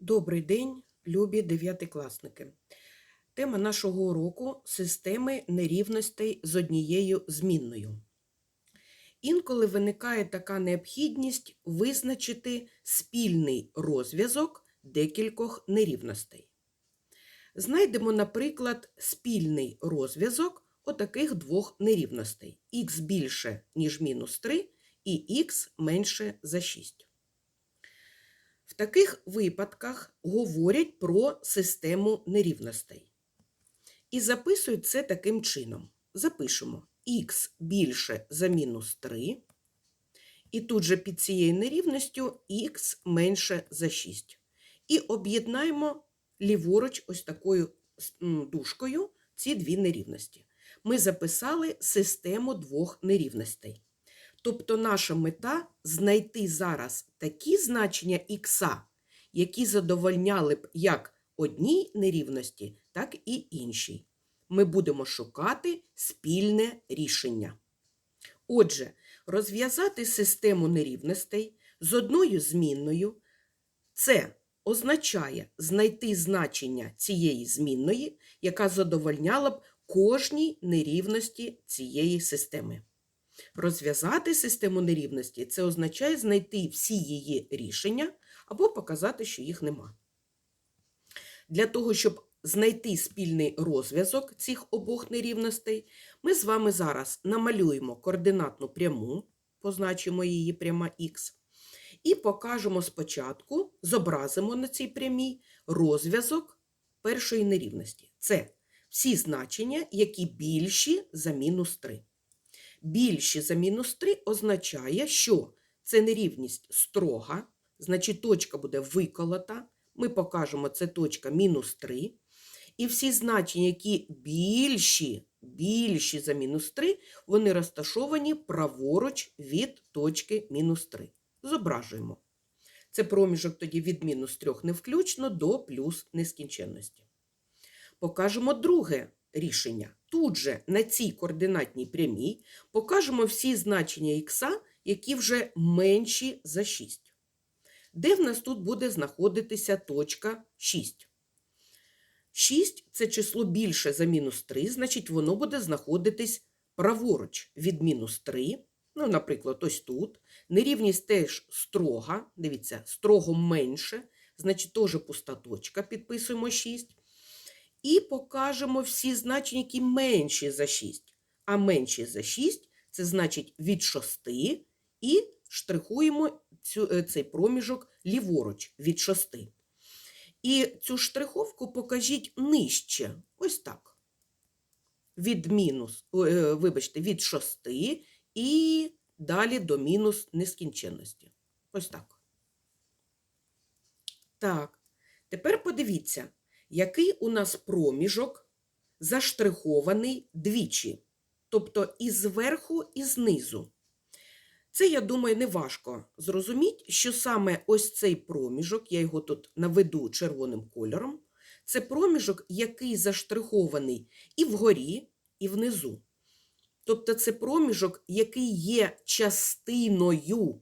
Добрий день, любі дев'ятикласники. Тема нашого уроку системи нерівностей з однією змінною. Інколи виникає така необхідність визначити спільний розв'язок декількох нерівностей. Знайдемо, наприклад, спільний розв'язок отаких двох нерівностей х більше, ніж мінус 3 і х менше за 6. Таких випадках говорять про систему нерівностей. І записують це таким чином. Запишемо х більше за мінус 3, і тут же під цією нерівністю х менше за 6. І об'єднаємо ліворуч ось такою дужкою ці дві нерівності. Ми записали систему двох нерівностей. Тобто наша мета знайти зараз такі значення х, які задовольняли б як одній нерівності, так і іншій. Ми будемо шукати спільне рішення. Отже, розв'язати систему нерівностей з одною змінною це означає знайти значення цієї змінної, яка задовольняла б кожній нерівності цієї системи. Розв'язати систему нерівності це означає знайти всі її рішення або показати, що їх нема. Для того, щоб знайти спільний розв'язок цих обох нерівностей, ми з вами зараз намалюємо координатну пряму, позначимо її пряма х, і покажемо спочатку, зобразимо на цій прямій розв'язок першої нерівності. Це всі значення, які більші за мінус 3 більші за мінус 3 означає, що це нерівність строга, значить точка буде виколота. Ми покажемо, це точка мінус 3. І всі значення, які більші, більші за мінус 3, вони розташовані праворуч від точки мінус 3. Зображуємо. Це проміжок тоді від мінус 3 не включно до плюс нескінченності. Покажемо друге рішення. Тут же на цій координатній прямій покажемо всі значення х, які вже менші за 6. Де в нас тут буде знаходитися точка 6? 6 це число більше за мінус 3, значить воно буде знаходитись праворуч від мінус 3. Ну, наприклад, ось тут. Нерівність теж строга, дивіться, строго менше, значить теж пуста точка, підписуємо 6. І покажемо всі значення, які менші за 6. А менші за 6 це значить від 6 і штрихуємо цю, е, цей проміжок ліворуч від 6. І цю штриховку покажіть нижче. Ось так. Від мінус, е, вибачте, від 6 і далі до мінус нескінченності. Ось так. Так, тепер подивіться який у нас проміжок заштрихований двічі, тобто і зверху, і знизу. Це, я думаю, не важко зрозуміти, що саме ось цей проміжок, я його тут наведу червоним кольором, це проміжок, який заштрихований і вгорі, і внизу. Тобто це проміжок, який є частиною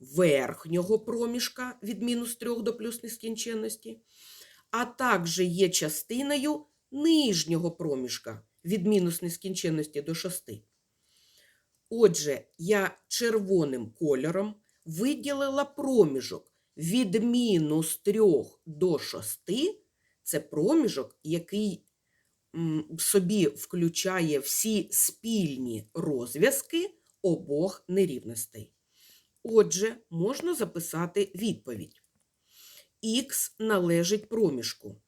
верхнього проміжка від мінус 3 до плюс нескінченності, а також є частиною нижнього проміжка від мінус нескінченності до 6. Отже, я червоним кольором виділила проміжок від мінус 3 до 6. Це проміжок, який в собі включає всі спільні розв'язки обох нерівностей. Отже, можна записати відповідь. Х належить проміжку.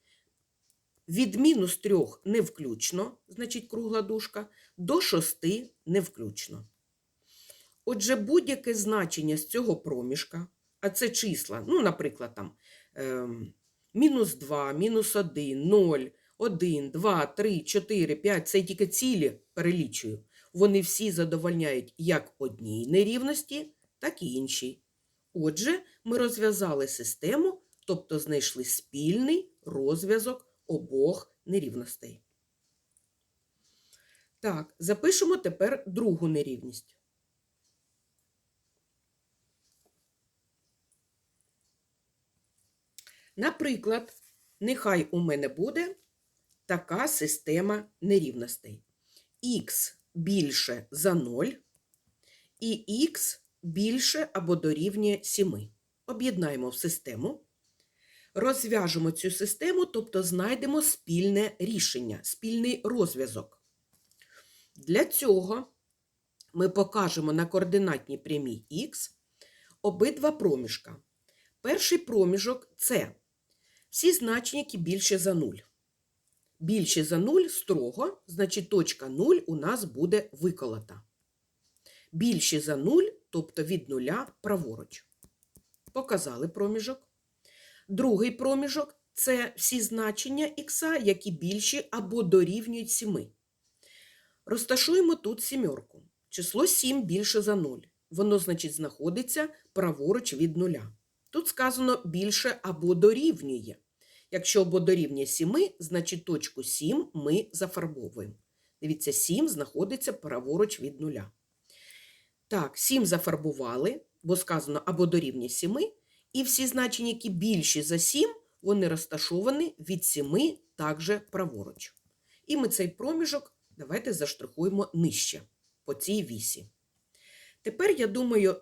Від мінус 3 не включно, значить кругла дужка, до 6 не включно. Отже, будь-яке значення з цього проміжка, а це числа, ну, наприклад, там е, мінус 2, мінус 1, 0, 1, 2, 3, 4, 5, це тільки цілі перелічую. Вони всі задовольняють як одній нерівності, так і іншій. Отже, ми розв'язали систему тобто знайшли спільний розв'язок обох нерівностей. Так, запишемо тепер другу нерівність. Наприклад, нехай у мене буде така система нерівностей. Х більше за 0 і х більше або дорівнює 7. Об'єднаємо в систему. Розв'яжемо цю систему, тобто знайдемо спільне рішення, спільний розв'язок. Для цього ми покажемо на координатній прямій х обидва проміжка. Перший проміжок це всі значення, які більше за 0. Більше за 0 строго, значить точка 0 у нас буде виколота. Більше за 0, тобто від 0 праворуч. Показали проміжок. Другий проміжок це всі значення х, які більші або дорівнюють 7. Розташуємо тут сімерку. Число 7 більше за 0. Воно, значить, знаходиться праворуч від 0. Тут сказано більше або дорівнює. Якщо або дорівнює 7, значить точку 7 ми зафарбовуємо. Дивіться, 7 знаходиться праворуч від 0. Так, 7 зафарбували, бо сказано або дорівнює 7, і всі значення, які більші за 7, вони розташовані від 7 також праворуч. І ми цей проміжок давайте заштрихуємо нижче по цій вісі. Тепер, я думаю,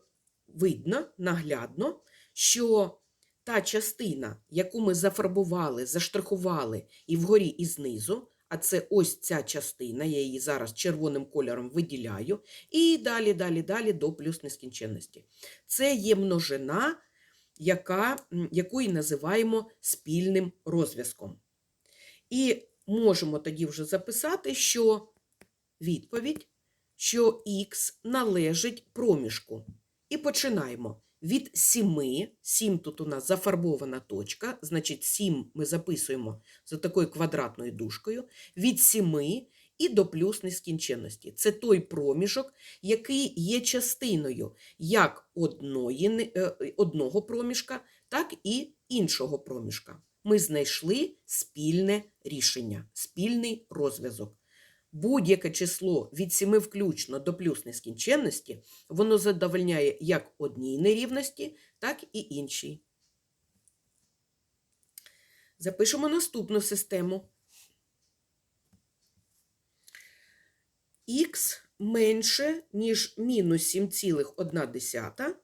видно наглядно, що та частина, яку ми зафарбували, заштрихували і вгорі, і знизу, а це ось ця частина, я її зараз червоним кольором виділяю, і далі, далі, далі до плюс нескінченності. Це є множина, яка, яку і називаємо спільним розв'язком. І можемо тоді вже записати, що відповідь, що х належить проміжку. І починаємо. Від 7, 7 тут у нас зафарбована точка, значить 7 ми записуємо за такою квадратною дужкою, від 7 і до плюс нескінченності. Це той проміжок, який є частиною як одної, одного проміжка, так і іншого проміжка. Ми знайшли спільне рішення, спільний розв'язок. Будь-яке число від 7 включно до плюс нескінченності, воно задовольняє як одній нерівності, так і іншій. Запишемо наступну систему. Х менше, ніж мінус 7,1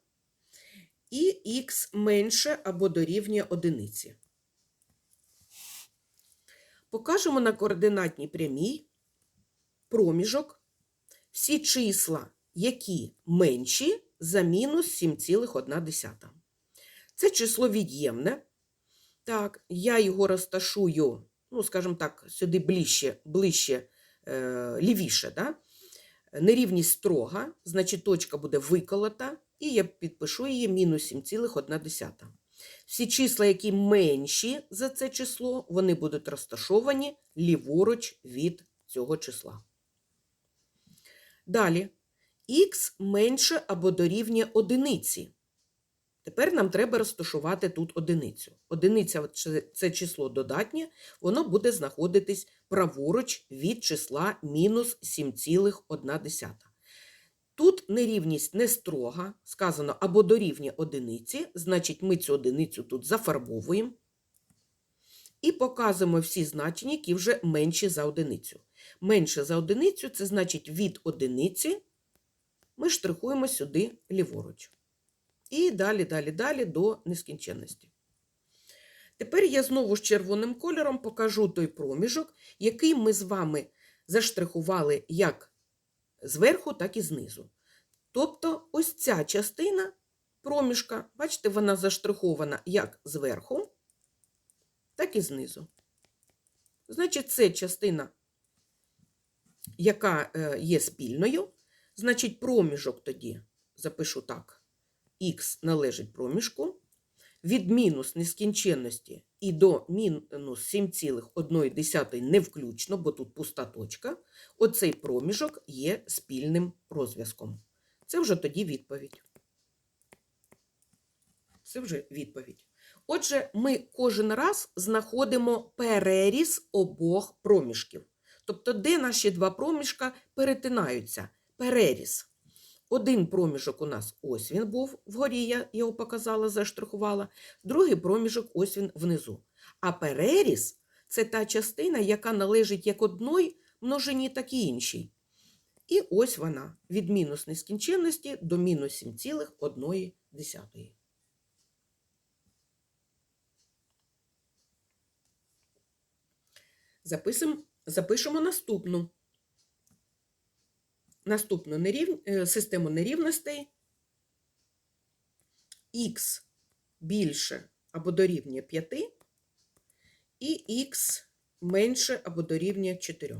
і х менше або дорівнює одиниці. Покажемо на координатній прямій проміжок всі числа, які менші за мінус 7,1. Це число від'ємне. Так, я його розташую, ну, скажімо так, сюди ближче, ближче лівіше. Да? Нерівність строга, значить точка буде виколота, і я підпишу її мінус 7,1. Всі числа, які менші за це число, вони будуть розташовані ліворуч від цього числа. Далі х менше або дорівнює одиниці. Тепер нам треба розташувати тут одиницю. Одиниця це число додатнє, воно буде знаходитись праворуч від числа мінус 7,1. Тут нерівність не строга, сказано або дорівнює одиниці, значить ми цю одиницю тут зафарбовуємо і показуємо всі значення, які вже менші за одиницю. Менше за одиницю це значить від одиниці ми штрихуємо сюди ліворуч. І далі, далі, далі до нескінченності. Тепер я знову з червоним кольором покажу той проміжок, який ми з вами заштрихували як зверху, так і знизу. Тобто, ось ця частина проміжка, бачите, вона заштрихована як зверху, так і знизу. Значить, це частина, яка е, є спільною, значить, проміжок тоді запишу так, х належить проміжку, від мінус нескінченності і до мінус 7,1 не включно, бо тут пуста точка, оцей проміжок є спільним розв'язком. Це вже тоді відповідь. Це вже відповідь. Отже, ми кожен раз знаходимо переріз обох проміжків. Тобто, де наші два проміжка перетинаються? Переріз. Один проміжок у нас ось він був вгорі, я його показала, заштрихувала, другий проміжок ось він внизу. А переріз це та частина, яка належить як одної множині, так і іншій. І ось вона від мінус нескінченності до мінус 7,1. Записимо, запишемо наступну. Наступну нерів... е, систему нерівностей х більше або дорівнює 5 і х менше або дорівнює 4.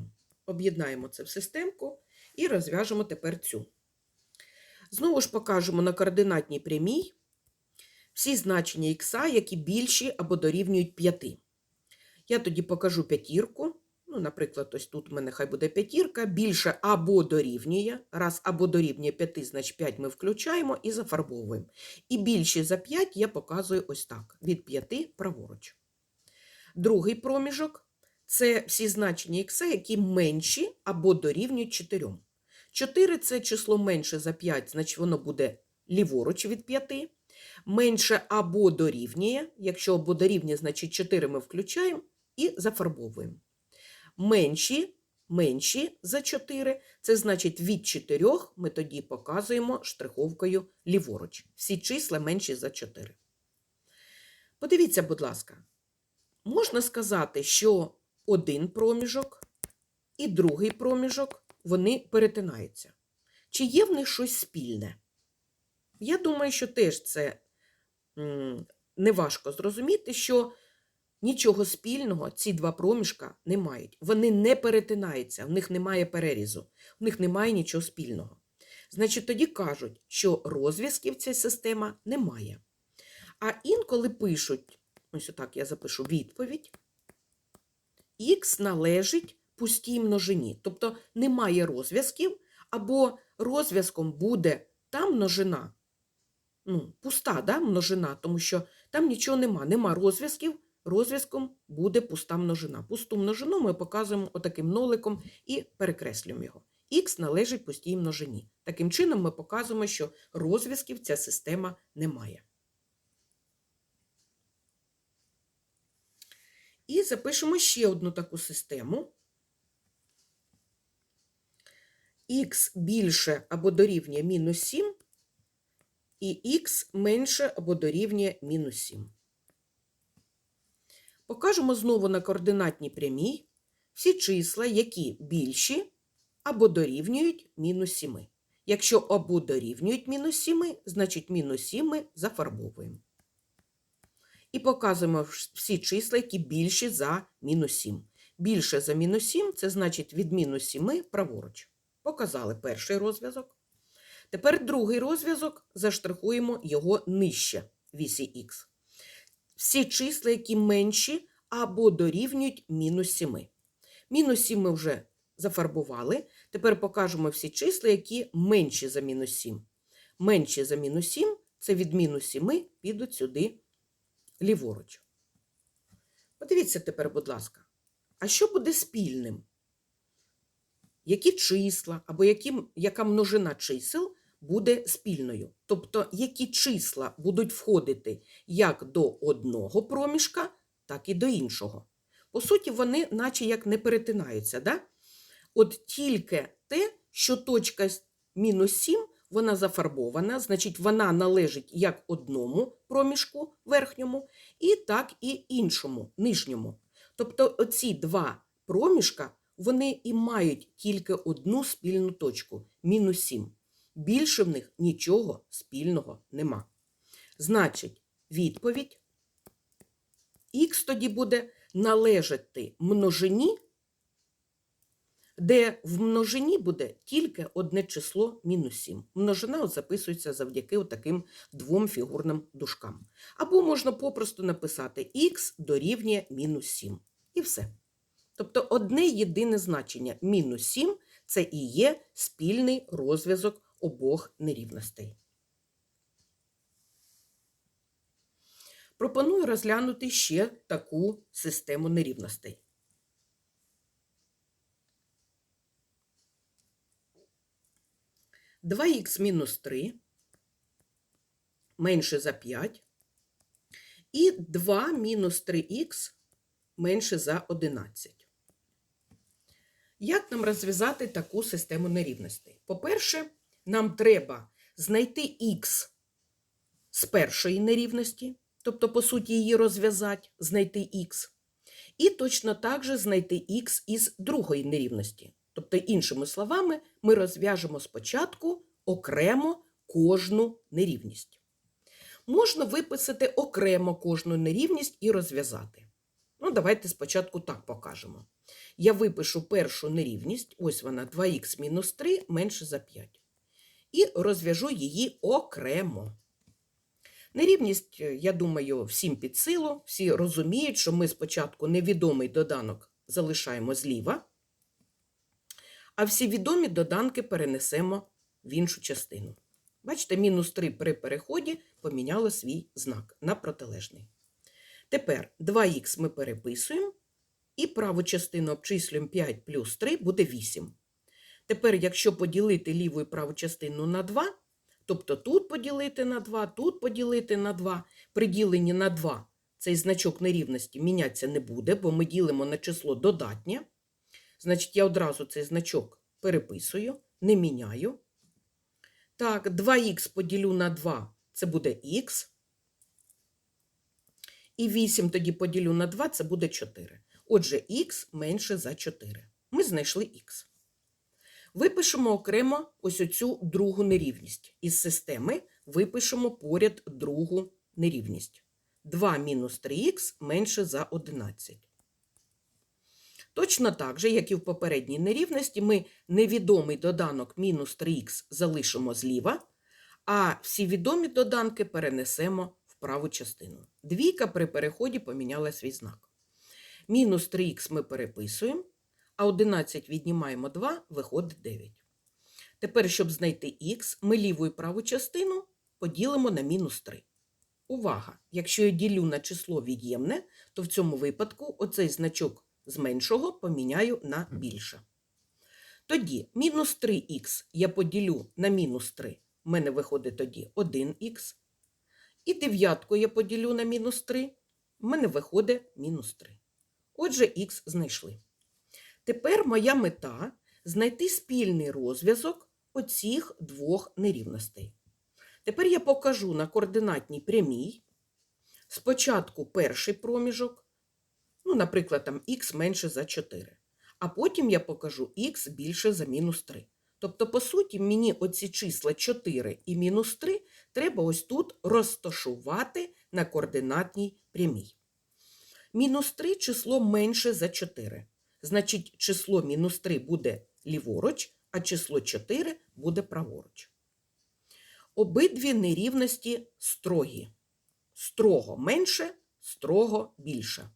Об'єднаємо це в системку і розв'яжемо тепер цю. Знову ж покажемо на координатній прямій всі значення х, які більші або дорівнюють 5. Я тоді покажу п'ятірку. Ну, наприклад, ось тут в мене хай буде п'ятірка, більше або дорівнює. Раз або дорівнює 5, значить 5 ми включаємо і зафарбовуємо. І більше за 5 я показую ось так: від 5 праворуч. Другий проміжок це всі значення х, які менші або дорівнюють 4. 4 це число менше за 5, значить воно буде ліворуч від 5. Менше або дорівнює. Якщо або дорівнює, значить 4 ми включаємо і зафарбовуємо. Менші, менші за 4, це значить від 4 ми тоді показуємо штриховкою ліворуч. Всі числа менші за 4. Подивіться, будь ласка, можна сказати, що один проміжок і другий проміжок вони перетинаються. Чи є в них щось спільне? Я думаю, що теж це неважко зрозуміти, що нічого спільного ці два проміжка не мають. Вони не перетинаються, в них немає перерізу, в них немає нічого спільного. Значить, тоді кажуть, що розв'язків ця система немає. А інколи пишуть, ось отак я запишу відповідь, х належить пустій множині. Тобто немає розв'язків, або розв'язком буде та множина, ну, пуста да, множина, тому що там нічого нема, нема розв'язків, розв'язком буде пуста множина. Пусту множину ми показуємо отаким ноликом і перекреслюємо його. Х належить пустій множині. Таким чином ми показуємо, що розв'язків ця система не має. І запишемо ще одну таку систему. х більше або дорівнює мінус 7, і х менше або дорівнює мінус 7. Покажемо знову на координатній прямій всі числа, які більші або дорівнюють мінус 7. Якщо або дорівнюють мінус 7, значить мінус 7 ми зафарбовуємо. І показуємо всі числа, які більші за мінус 7. Більше за мінус 7 це значить від мінус 7 праворуч. Показали перший розв'язок. Тепер другий розв'язок заштрихуємо його нижче вісі х. Всі числа, які менші або дорівнюють мінус 7. Мінус 7 ми вже зафарбували. Тепер покажемо всі числа, які менші за мінус 7. Менші за мінус 7 це від мінус 7 підуть сюди ліворуч. Подивіться тепер, будь ласка, а що буде спільним? Які числа або які, яка множина чисел буде спільною? Тобто, які числа будуть входити як до одного проміжка, так і до іншого. По суті, вони наче як не перетинаються. Да? От тільки те, що точка мінус 7 вона зафарбована, значить, вона належить як одному проміжку верхньому, і так і іншому нижньому. Тобто оці два проміжка, вони і мають тільки одну спільну точку мінус 7. Більше в них нічого спільного нема. Значить, відповідь х тоді буде належати множині де в множині буде тільки одне число мінус 7. Множина от записується завдяки таким двом фігурним дужкам. Або можна попросту написати х дорівнює мінус 7. І все. Тобто одне єдине значення мінус 7 це і є спільний розв'язок обох нерівностей. Пропоную розглянути ще таку систему нерівностей. 2х мінус 3 менше за 5 і 2 мінус 3х менше за 11. Як нам розв'язати таку систему нерівностей? По-перше, нам треба знайти х з першої нерівності, тобто, по суті, її розв'язати, знайти х, і точно так же знайти х із другої нерівності. Тобто, іншими словами, ми розв'яжемо спочатку окремо кожну нерівність. Можна виписати окремо кожну нерівність і розв'язати. Ну, давайте спочатку так покажемо. Я випишу першу нерівність, ось вона 2х мінус 3 менше за 5. І розв'яжу її окремо. Нерівність, е, я думаю, всім під силу. Всі розуміють, що ми спочатку невідомий доданок залишаємо зліва, а всі відомі доданки перенесемо в іншу частину. Бачите, мінус 3 при переході поміняло свій знак на протилежний. Тепер 2х ми переписуємо, і праву частину обчислюємо 5 плюс 3 буде 8. Тепер, якщо поділити ліву і праву частину на 2, тобто тут поділити на 2, тут поділити на 2, при діленні на 2 цей значок нерівності мінятися не буде, бо ми ділимо на число додатнє. Значить, я одразу цей значок переписую, не міняю. Так, 2х поділю на 2 це буде х. І 8 тоді поділю на 2 це буде 4. Отже, х менше за 4. Ми знайшли х. Випишемо окремо ось оцю другу нерівність. Із системи випишемо поряд другу нерівність. 2 мінус 3х менше за 11. Точно так же, як і в попередній нерівності, ми невідомий доданок мінус 3х залишимо зліва, а всі відомі доданки перенесемо в праву частину. Двійка при переході поміняла свій знак. Мінус 3х ми переписуємо, а 11 віднімаємо 2, виходить 9. Тепер, щоб знайти х, ми ліву і праву частину поділимо на мінус 3. Увага! Якщо я ділю на число від'ємне, то в цьому випадку оцей значок з меншого поміняю на більше. Тоді мінус 3х я поділю на мінус 3, в мене виходить тоді 1х. І дев'ятку я поділю на мінус 3, в мене виходить мінус 3. Отже, х знайшли. Тепер моя мета знайти спільний розв'язок оцих двох нерівностей. Тепер я покажу на координатній прямій спочатку перший проміжок, ну, наприклад, там х менше за 4, а потім я покажу х більше за мінус 3. Тобто, по суті, мені оці числа 4 і мінус 3 треба ось тут розташувати на координатній прямій. Мінус 3 число менше за 4. Значить, число мінус 3 буде ліворуч, а число 4 буде праворуч. Обидві нерівності строгі. Строго менше, строго більше.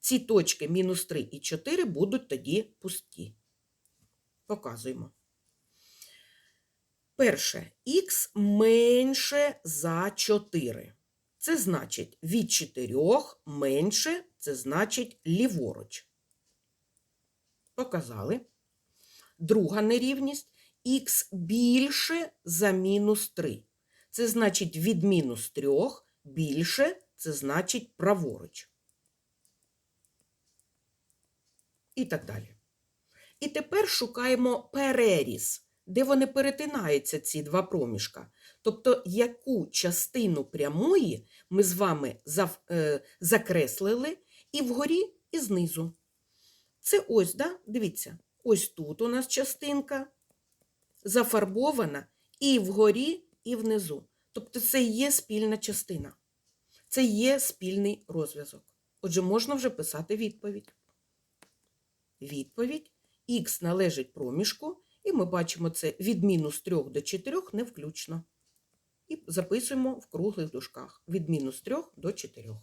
Ці точки мінус 3 і 4 будуть тоді пусті. Показуємо. Перше, х менше за 4. Це значить від 4 менше, це значить ліворуч. Показали. Друга нерівність х більше за мінус 3. Це значить від мінус 3 більше, це значить праворуч. І так далі. І тепер шукаємо переріз, де вони перетинаються, ці два проміжка. Тобто, яку частину прямої ми з вами е, закреслили і вгорі, і знизу. Це ось, да? дивіться, ось тут у нас частинка зафарбована і вгорі, і внизу. Тобто це є спільна частина. Це є спільний розв'язок. Отже, можна вже писати відповідь. Відповідь х належить проміжку, і ми бачимо це від мінус 3 до 4 не включно. І записуємо в круглих дужках від мінус 3 до 4.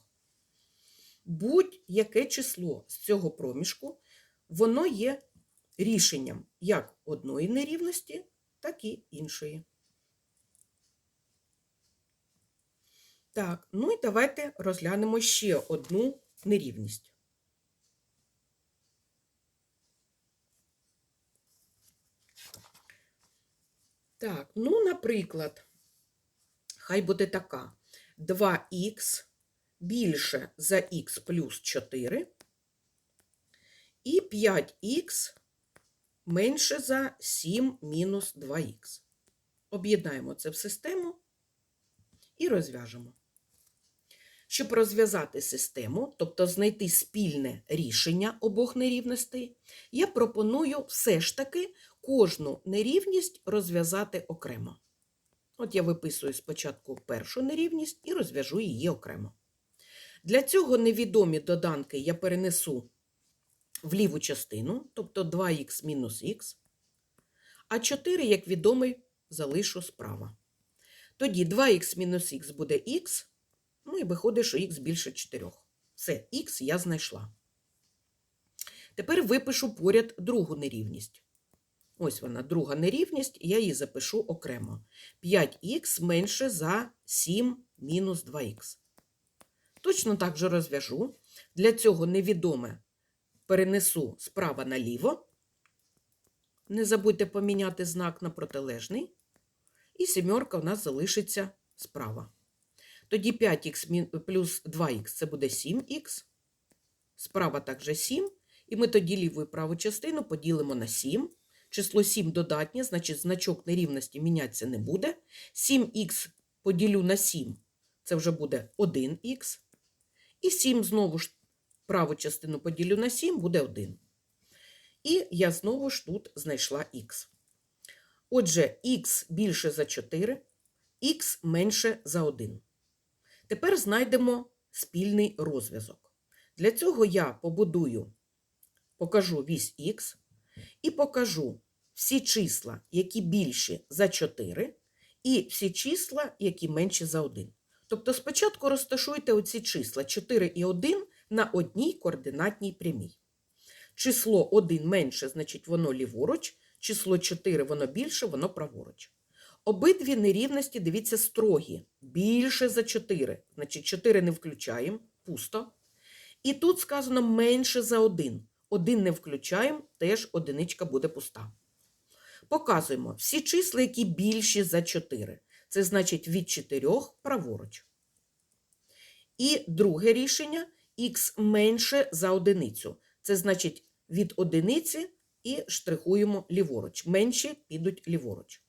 Будь-яке число з цього проміжку, воно є рішенням як одної нерівності, так і іншої. Так, ну і давайте розглянемо ще одну нерівність. Так, ну, наприклад, хай буде така. 2х більше за х плюс 4 і 5х менше за 7 мінус 2х. Об'єднаємо це в систему і розв'яжемо. Щоб розв'язати систему, тобто знайти спільне рішення обох нерівностей, я пропоную все ж таки кожну нерівність розв'язати окремо. От я виписую спочатку першу нерівність і розв'яжу її окремо. Для цього невідомі доданки я перенесу в ліву частину, тобто 2х мінус х, а 4, як відомий, залишу справа. Тоді 2х мінус х буде х, ну і виходить, що х більше 4. Все, х я знайшла. Тепер випишу поряд другу нерівність. Ось вона, друга нерівність, я її запишу окремо. 5х менше за 7 мінус 2х. Точно так же розв'яжу. Для цього невідоме перенесу справа наліво. Не забудьте поміняти знак на протилежний. І сімерка у нас залишиться справа. Тоді 5х плюс 2х це буде 7х. Справа також 7. І ми тоді ліву і праву частину поділимо на 7. Число 7 додатнє, значить значок нерівності мінятися не буде. 7х поділю на 7, це вже буде 1х. І 7 знову ж праву частину поділю на 7, буде 1. І я знову ж тут знайшла х. Отже, х більше за 4, х менше за 1. Тепер знайдемо спільний розв'язок. Для цього я побудую, покажу вісь х і покажу всі числа, які більші за 4, і всі числа, які менші за 1. Тобто спочатку розташуйте оці числа 4 і 1 на одній координатній прямій. Число 1 менше, значить воно ліворуч, число 4 воно більше, воно праворуч. Обидві нерівності, дивіться, строгі. Більше за 4. Значить, 4 не включаємо, пусто. І тут сказано менше за 1. 1 не включаємо, теж одиничка буде пуста. Показуємо всі числа, які більші за 4. Це значить від 4 праворуч. І друге рішення х менше за одиницю. Це значить від одиниці і штрихуємо ліворуч. Менші підуть ліворуч.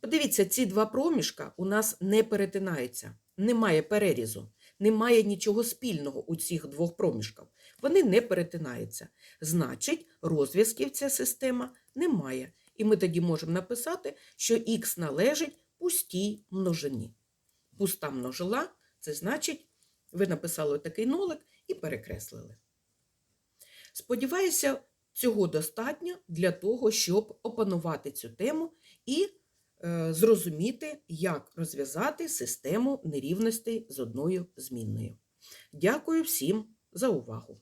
Подивіться, ці два проміжка у нас не перетинаються, немає перерізу, немає нічого спільного у цих двох проміжках. Вони не перетинаються. Значить, розв'язків ця система немає. І ми тоді можемо написати, що х належить пустій множині. Пуста множила це значить, ви написали такий нолик і перекреслили. Сподіваюся, цього достатньо для того, щоб опанувати цю тему і е, зрозуміти, як розв'язати систему нерівностей з одною змінною. Дякую всім за увагу!